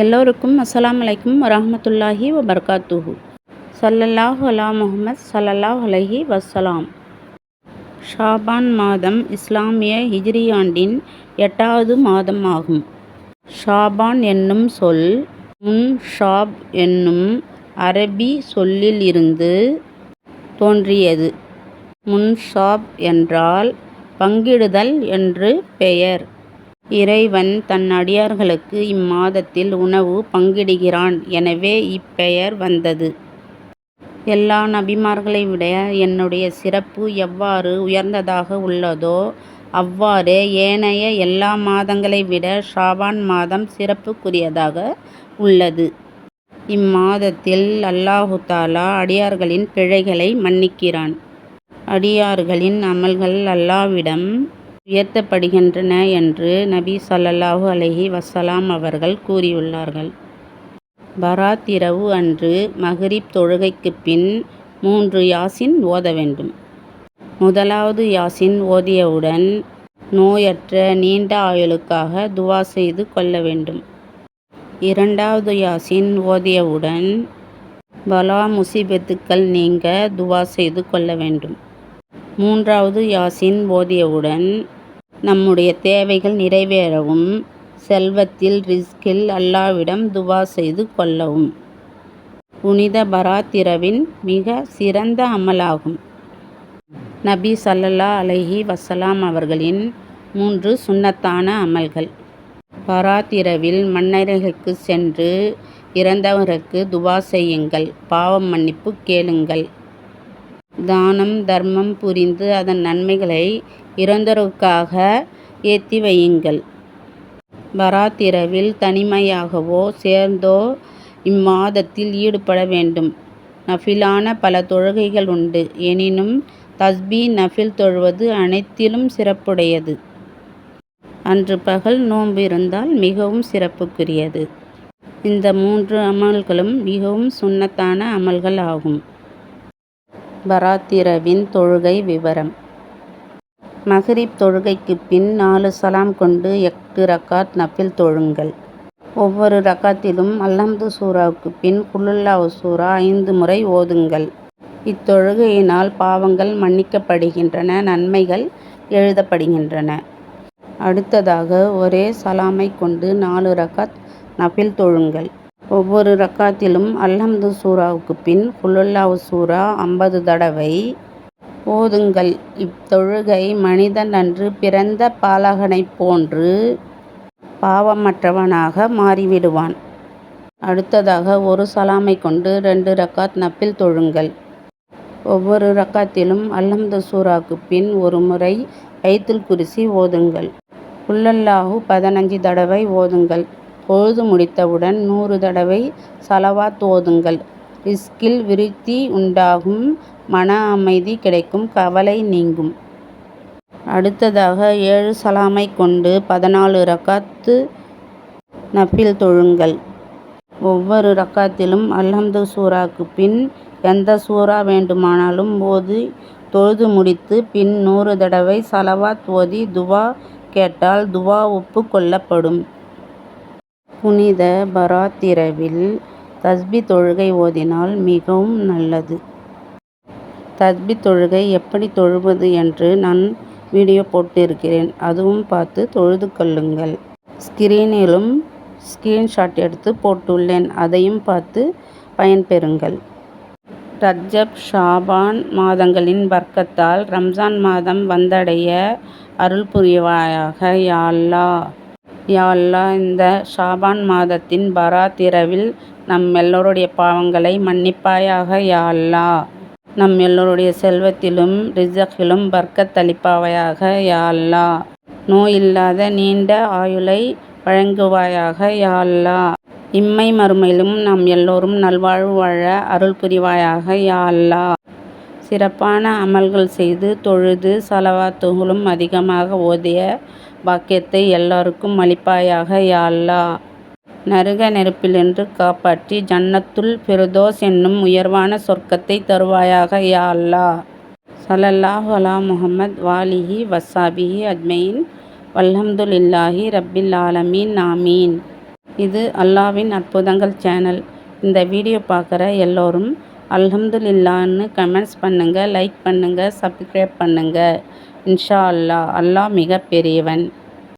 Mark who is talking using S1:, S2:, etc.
S1: எல்லோருக்கும் அஸ்லாம் அலைக்கும் வரமத்துல்லாஹி வபர்காத்துஹு. சல்லல்லாஹ் அலா முகமது சல்லல்லாஹ் அலஹி வசலாம் ஷாபான் மாதம் இஸ்லாமிய ஹிஜ்ரியாண்டின் எட்டாவது மாதம் ஆகும். ஷாபான் என்னும் சொல் முன் ஷாப் என்னும் அரபி சொல்லில் இருந்து தோன்றியது. முன்ஷாப் என்றால் பங்கிடுதல் என்று பெயர். இறைவன் தன் அடியார்களுக்கு இம்மாதத்தில் உணவு பங்கிடுகிறான். எனவே இப்பெயர் வந்தது. எல்லா நபிமார்களை விட என்னுடைய சிறப்பு எவ்வாறு உயர்ந்ததாக உள்ளதோ அவ்வாறே ஏனைய எல்லா மாதங்களை விட ஷாபான் மாதம் சிறப்புக்குரியதாக உள்ளது. இம்மாதத்தில் அல்லாஹு தாலா அடியார்களின் பிழைகளை மன்னிக்கிறான். அடியார்களின் அமல்கள் அல்லாவிடம் உயர்த்தப்படுகின்றன என்று நபி ஸல்லல்லாஹு அலஹி வசலாம் அவர்கள் கூறியுள்ளார்கள். பராத் இரவு அன்று மஹரிப் தொழுகைக்கு பின் மூன்று யாசின் ஓத வேண்டும். முதலாவது யாசின் ஓதியவுடன் நோயற்ற நீண்ட ஆயுளுக்காக துவா செய்து கொள்ள வேண்டும். இரண்டாவது யாசின் ஓதியவுடன் பலா முசீபத்துக்கள் நீங்க துவா செய்து கொள்ள வேண்டும். மூன்றாவது யாசின் ஓதியவுடன் நம்முடைய தேவைகள் நிறைவேறவும் செல்வத்தில் ரிஸ்கில் அல்லாவிடம் துவா செய்து கொள்ளவும். புனித பராத்திரவின் மிக சிறந்த அமலாகும். நபி சல்லல்லா அலைஹி வசலாம் அவர்களின் மூன்று சுண்ணத்தான அமல்கள். பராத்திரவில் மன்னர்களுக்கு சென்று இறந்தவருக்கு துவா செய்யுங்கள் பாவம் மன்னிப்பு கேளுங்கள். தானம் தர்மம் புரிந்து அதன் நன்மைகளை இறந்தோருக்காக ஏற்றி வையுங்கள் வராத்திரவில் தனிமையாகவோ சேர்ந்தோ இம்மாதத்தில் ஈடுபட வேண்டும். நஃபிலான பல தொழுகைகள் உண்டு. எனினும் தஸ்பீ நஃபில் தொழுவது அனைத்திலும் சிறப்புடையது. அன்று பகல் நோன்பு இருந்தால் மிகவும் சிறப்புக்குரியது. இந்த மூன்று அமல்களும் மிகவும் சுண்ணத்தான அமல்கள் ஆகும். பராத்திரவின் தொழுகை விவரம். மக்ரிப் தொழுகைக்கு பின் நாலு சலாம் கொண்டு எட்டு ரக்காத் நஃபில் தொழுங்கள். ஒவ்வொரு ரக்காத்திலும் அல்ஹம்து சூராவுக்கு பின் குல்லுல்லா சூரா ஐந்து முறை ஓதுங்கள். இத்தொழுகையினால் பாவங்கள் மன்னிக்கப்படுகின்றன நன்மைகள் எழுதப்படுகின்றன. அடுத்ததாக ஒரே சலாமை கொண்டு நாலு ரக்காத் நஃபில் தொழுங்கள். ஒவ்வொரு ரக்காத்திலும் அல்ஹம்து சூராவுக்கு பின் குலுல்லாஹ் சூரா ஐம்பது தடவை ஓதுங்கள் இத்தொழுகை மனிதன் அன்று பிறந்த பாலகனைப் போன்று பாவமற்றவனாக மாறிவிடுவான். அடுத்ததாக ஒரு சலாமை கொண்டு ரெண்டு ரக்காத் நஃபில் தொழுங்கள். ஒவ்வொரு ரக்காத்திலும் அல்ஹம்து சூராவுக்கு பின் ஒரு முறை ஐத்துல் குர்சி ஓதுங்கள். குல்லல்லாஹு பதினஞ்சு தடவை ஓதுங்கள். தொழுது முடித்தவுடன் நூறு தடவை சலவாத் ஓதுங்கள். ரிஸ்கில் விருத்தி உண்டாகும். மன அமைதி கிடைக்கும். கவலை நீங்கும். அடுத்ததாக ஏழு சலாமை கொண்டு பதினாலு ரக்காத்து நஃபில் தொழுங்கள். ஒவ்வொரு ரக்காத்திலும் அல்ஹம்து சூறாக்கு பின் எந்த சூறா வேண்டுமானாலும் ஓதி தொழுது முடித்து பின் நூறு தடவை சலவாத் ஓதி துவா கேட்டால் துவா ஒப்பு கொள்ளப்படும். புனித பராத்திரவில் தஸ்பி தொழுகை ஓதினால் மிகவும் நல்லது. தஸ்பி தொழுகை எப்படி தொழுவது என்று நான் வீடியோ போட்டிருக்கிறேன். அதுவும் பார்த்து தொழுது கொள்ளுங்கள். ஸ்கிரீனிலும் ஸ்கிரீன்ஷாட் எடுத்து போட்டுள்ளேன். அதையும் பார்த்து பயன்பெறுங்கள். ரஜப் ஷாபான் மாதங்களின் வர்க்கத்தால் ரம்ஜான் மாதம் வந்தடைய அருள் புரிவாயாக. யாழ்லா யா அல்லா இந்த ஷாபான் மாதத்தின் பராத் இரவில் நம் எல்லோருடைய பாவங்களை மன்னிப்பாயாக யா அல்லா. நம் எல்லோருடைய செல்வத்திலும் ரிசக்கிலும் பர்க்கத் அளிப்பாயாக யா நோய் இல்லாத நீண்ட ஆயுளை வழங்குவாயாக யா அல்லா. இம்மை மறுமையிலும் நாம் எல்லோரும் நல்வாழ்வு வாழ அருள் புரிவாயாக யா அல்லா. சிறப்பான அமல்கள் செய்து தொழுது சலவாத்துகளும் அதிகமாக ஓதிய பாக்கியத்தை எல்லாருக்கும் அளிப்பாயாக யா நருக நரக நெருப்பிலிருந்து காப்பாற்றி ஜன்னத்துல் பெருதோஸ் என்னும் உயர்வான சொர்க்கத்தை தருவாயாக யா அல்லாஹ் ஸல்லல்லாஹு அலா முஹம்மத் வாலிஹி வசாபிஹி அஜ்மையின். வல்ஹம்துலில்லாஹி ரப்பில் ஆலமீன் ஆமீன். இது அல்லாவின் அற்புதங்கள் சேனல். இந்த வீடியோ பார்க்குற எல்லோரும் அல்ஹம்துலில்லான்னு கமெண்ட்ஸ் பண்ணுங்கள் லைக் பண்ணுங்கள் சப்ஸ்கிரைப் பண்ணுங்கள் இன்ஷா அல்லாஹ் அல்லாஹ் மிக பெரியவன்